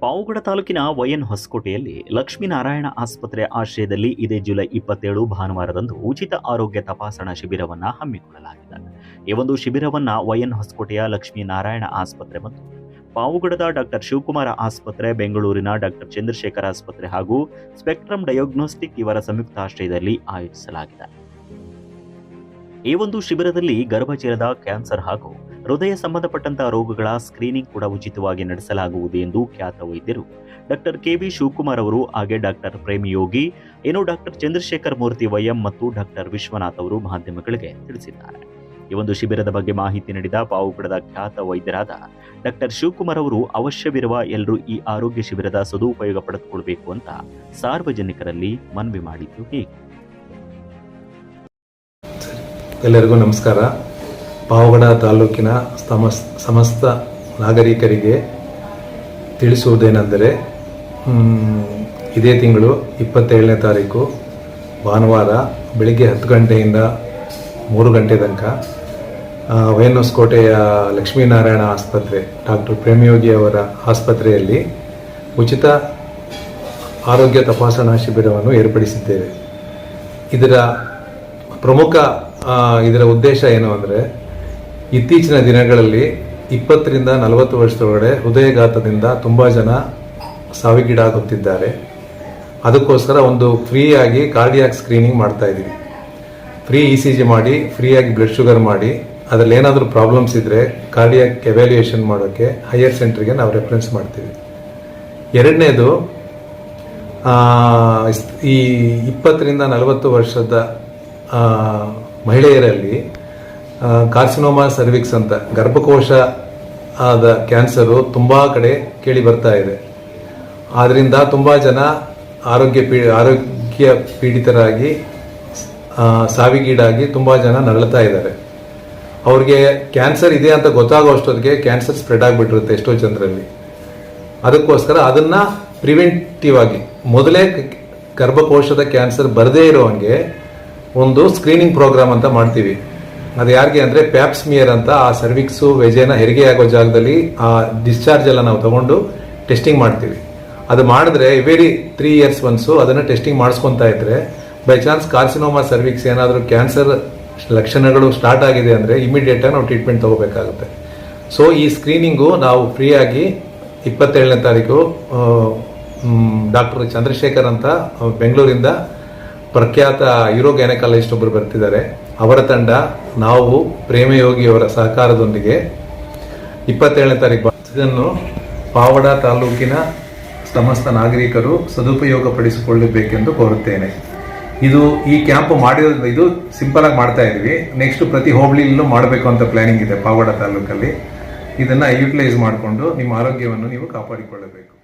ಪಾವಗಡ ತಾಲೂಕಿನ ವೈಎನ್ ಹೊಸಕೋಟೆಯಲ್ಲಿ ಲಕ್ಷ್ಮೀನಾರಾಯಣ ಆಸ್ಪತ್ರೆ ಆಶ್ರಯದಲ್ಲಿ ಇದೇ ಜುಲೈ ಇಪ್ಪತ್ತೇಳು ಭಾನುವಾರದಂದು ಉಚಿತ ಆರೋಗ್ಯ ತಪಾಸಣಾ ಶಿಬಿರವನ್ನ ಹಮ್ಮಿಕೊಳ್ಳಲಾಗಿದೆ. ಈ ಒಂದು ಶಿಬಿರವನ್ನ ವೈಎನ್ ಹೊಸಕೋಟೆಯ ಲಕ್ಷ್ಮೀನಾರಾಯಣ ಆಸ್ಪತ್ರೆ ಮತ್ತು ಪಾವಗಡದ ಡಾಕ್ಟರ್ ಶಿವಕುಮಾರ ಆಸ್ಪತ್ರೆ, ಬೆಂಗಳೂರಿನ ಡಾಕ್ಟರ್ ಚಂದ್ರಶೇಖರ್ ಆಸ್ಪತ್ರೆ ಹಾಗೂ ಸ್ಪೆಕ್ಟ್ರಮ್ ಡಯಾಗ್ನೋಸ್ಟಿಕ್ ಇವರ ಸಂಯುಕ್ತ ಆಶ್ರಯದಲ್ಲಿ ಆಯೋಜಿಸಲಾಗಿದೆ. ಈ ಒಂದು ಶಿಬಿರದಲ್ಲಿ ಗರ್ಭಚೀಲದ ಕ್ಯಾನ್ಸರ್ ಹಾಗೂ ಹೃದಯ ಸಂಬಂಧಪಟ್ಟಂತಹ ರೋಗಗಳ ಸ್ಕ್ರೀನಿಂಗ್ ಕೂಡ ಉಚಿತವಾಗಿ ನಡೆಸಲಾಗುವುದು ಎಂದು ಖ್ಯಾತ ವೈದ್ಯರು. ಡಾಕ್ಟರ್ ಕೆ ವಿ ಶಿವಕುಮಾರ್ ಅವರು ಹಾಗೆ ಡಾಕ್ಟರ್ ಯೋಗಿ ಏನು ಡಾಕ್ಟರ್ ಚಂದ್ರಶೇಖರ್ ಮೂರ್ತಿ ವೈಎಂ ಮತ್ತು ಡಾಕ್ಟರ್ ವಿಶ್ವನಾಥ್ ಅವರು ಮಾಧ್ಯಮಗಳಿಗೆ ತಿಳಿಸಿದ್ದಾರೆ. ಈ ಒಂದು ಶಿಬಿರದ ಬಗ್ಗೆ ಮಾಹಿತಿ ನೀಡಿದ ಪಾವುಗಡದ ಖ್ಯಾತ ವೈದ್ಯರಾದ ಡಾಕ್ಟರ್ ಶಿವಕುಮಾರ್ ಅವರು, ಅವಶ್ಯವಿರುವ ಎಲ್ಲರೂ ಈ ಆರೋಗ್ಯ ಶಿಬಿರದ ಸದುಪಯೋಗ ಪಡೆದುಕೊಳ್ಬೇಕು ಅಂತ ಸಾರ್ವಜನಿಕರಲ್ಲಿ ಮನವಿ ಮಾಡಿದ್ದು ಹೀಗೆ. ಎಲ್ಲರಿಗೂ ನಮಸ್ಕಾರ. ಪಾವಗಡ ತಾಲೂಕಿನ ಸಮಸ್, ಸಮಸ್ತ ನಾಗರಿಕರಿಗೆ ತಿಳಿಸುವುದೇನೆಂದರೆ ಇದೇ ತಿಂಗಳು ಇಪ್ಪತ್ತೇಳನೇ ತಾರೀಕು, ಭಾನುವಾರ ಬೆಳಿಗ್ಗೆ ಹತ್ತು ಗಂಟೆಯಿಂದ ಮೂರು ಗಂಟೆ ತನಕ ವೈಎನ್ಎಸ್ಕೋಟೆಯ ಲಕ್ಷ್ಮೀನಾರಾಯಣ ಆಸ್ಪತ್ರೆ, ಡಾಕ್ಟರ್ ಪ್ರೇಮಯೋಗಿ ಅವರ ಆಸ್ಪತ್ರೆಯಲ್ಲಿ ಉಚಿತ ಆರೋಗ್ಯ ತಪಾಸಣಾ ಶಿಬಿರವನ್ನು ಏರ್ಪಡಿಸಿದ್ದೇವೆ. ಇದರ ಪ್ರಮುಖ ಇದರ ಉದ್ದೇಶ ಏನು ಅಂದರೆ ಇತ್ತೀಚಿನ ದಿನಗಳಲ್ಲಿ ಇಪ್ಪತ್ತರಿಂದ ನಲವತ್ತು ವರ್ಷದೊಳಗಡೆ ಹೃದಯಘಾತದಿಂದ ತುಂಬ ಜನ ಸಾವಿಗೀಡಾಗುತ್ತಿದ್ದಾರೆ. ಅದಕ್ಕೋಸ್ಕರ ಒಂದು ಫ್ರೀಯಾಗಿ ಕಾರ್ಡಿಯಾಕ್ ಸ್ಕ್ರೀನಿಂಗ್ ಮಾಡ್ತಾ ಇದ್ದೀವಿ. ಫ್ರೀ ಇ ಸಿ ಜಿ ಮಾಡಿ, ಫ್ರೀಯಾಗಿ ಬ್ಲಡ್ ಶುಗರ್ ಮಾಡಿ, ಅದರಲ್ಲಿ ಏನಾದರೂ ಪ್ರಾಬ್ಲಮ್ಸ್ ಇದ್ದರೆ ಕಾರ್ಡಿಯಾಕ್ ಎವ್ಯಾಲ್ಯೂಯೇಷನ್ ಮಾಡೋಕ್ಕೆ ಹೈಯರ್ ಸೆಂಟ್ರಿಗೆ ನಾವು ರೆಫರೆನ್ಸ್ ಮಾಡ್ತೀವಿ. ಎರಡನೇದು ಈ ಇಪ್ಪತ್ತರಿಂದ ನಲವತ್ತು ವರ್ಷದ ಮಹಿಳೆಯರಲ್ಲಿ ಕಾರ್ಸಿನೋಮಾ ಸರ್ವಿಕ್ಸ್ ಅಂತ. ಗರ್ಭಕೋಶ ಆದ ಕ್ಯಾನ್ಸರು ತುಂಬ ಕಡೆ ಕೇಳಿ ಬರ್ತಾ ಇದೆ. ಆದ್ದರಿಂದ ತುಂಬ ಜನ ಆರೋಗ್ಯ ಪೀ, ಆರೋಗ್ಯ ಪೀಡಿತರಾಗಿ ಸಾವಿಗೀಡಾಗಿ ತುಂಬ ಜನ ನರಳುತ್ತಾ ಇದ್ದಾರೆ. ಅವ್ರಿಗೆ ಕ್ಯಾನ್ಸರ್ ಇದೆ ಅಂತ ಗೊತ್ತಾಗೋ ಅಷ್ಟೊತ್ತಿಗೆ ಕ್ಯಾನ್ಸರ್ ಸ್ಪ್ರೆಡ್ ಆಗಿಬಿಟ್ಟಿರುತ್ತೆ ಎಷ್ಟೋ ಜನರಲ್ಲಿ. ಅದಕ್ಕೋಸ್ಕರ ಅದನ್ನ ಪ್ರಿವೆಂಟಿವ್ ಆಗಿ, ಮೊದಲೇ ಗರ್ಭಕೋಶದ ಕ್ಯಾನ್ಸರ್ ಬರದೇ ಇರೋ ಹಂಗೆ ಒಂದು ಸ್ಕ್ರೀನಿಂಗ್ ಪ್ರೋಗ್ರಾಮ್ ಅಂತ ಮಾಡ್ತೀವಿ. ಅದು ಯಾರಿಗೆ ಅಂದರೆ ಪ್ಯಾಪ್ಸ್ಮಿಯರ್ ಅಂತ ಆ ಸರ್ವಿಕ್ಸು ವೆಜೇನ ಹೆರಿಗೆ ಆಗೋ ಜಾಗದಲ್ಲಿ ಆ ಡಿಸ್ಚಾರ್ಜ್ ಎಲ್ಲ ನಾವು ತಗೊಂಡು ಟೆಸ್ಟಿಂಗ್ ಮಾಡ್ತೀವಿ. ಅದು ಮಾಡಿದ್ರೆ ಎವ್ರಿ ತ್ರೀ ಇಯರ್ಸ್ ಒನ್ಸು ಅದನ್ನು ಟೆಸ್ಟಿಂಗ್ ಮಾಡಿಸ್ಕೊತಾ ಇದ್ರೆ ಬೈ ಚಾನ್ಸ್ ಕಾರ್ಸಿನೋಮಾ ಸರ್ವಿಕ್ಸ್ ಏನಾದರೂ ಕ್ಯಾನ್ಸರ್ ಲಕ್ಷಣಗಳು ಸ್ಟಾರ್ಟ್ ಆಗಿದೆ ಅಂದರೆ ಇಮಿಡಿಯೇಟಾಗಿ ನಾವು ಟ್ರೀಟ್ಮೆಂಟ್ ತಗೋಬೇಕಾಗುತ್ತೆ. ಸೊ ಈ ಸ್ಕ್ರೀನಿಂಗು ನಾವು ಫ್ರೀಯಾಗಿ ಇಪ್ಪತ್ತೇಳನೇ ತಾರೀಕು ಡಾಕ್ಟರ್ ಚಂದ್ರಶೇಖರ್ ಅಂತ ಬೆಂಗಳೂರಿಂದ ಪ್ರಖ್ಯಾತ ಯೂರೋ ಗೈನಕಾಲಜಿಸ್ಟ್ ಒಬ್ಬರು ಬರ್ತಿದ್ದಾರೆ. ಅವರ ತಂಡ ನಾವು ಪ್ರೇಮಯೋಗಿಯವರ ಸಹಕಾರದೊಂದಿಗೆ ಇಪ್ಪತ್ತೇಳನೇ ತಾರೀಕು ಇದನ್ನು ಪಾವಡ ತಾಲೂಕಿನ ಸಮಸ್ತ ನಾಗರಿಕರು ಸದುಪಯೋಗ ಪಡಿಸಿಕೊಳ್ಳಬೇಕೆಂದು ಕೋರುತ್ತೇನೆ. ಇದು ಈ ಕ್ಯಾಂಪ್ ಮಾಡಿರೋದು ಇದು ಸಿಂಪಲ್ ಆಗಿ ಮಾಡ್ತಾ ಇದೀವಿ. ನೆಕ್ಸ್ಟ್ ಪ್ರತಿ ಹೋಬಳಿಯಲ್ಲೂ ಮಾಡಬೇಕು ಅಂತ ಪ್ಲಾನಿಂಗ್ ಇದೆ ಪಾವಡ ತಾಲೂಕಲ್ಲಿ. ಇದನ್ನ ಯುಟಿಲೈಸ್ ಮಾಡಿಕೊಂಡು ನಿಮ್ಮ ಆರೋಗ್ಯವನ್ನು ನೀವು ಕಾಪಾಡಿಕೊಳ್ಳಬೇಕು.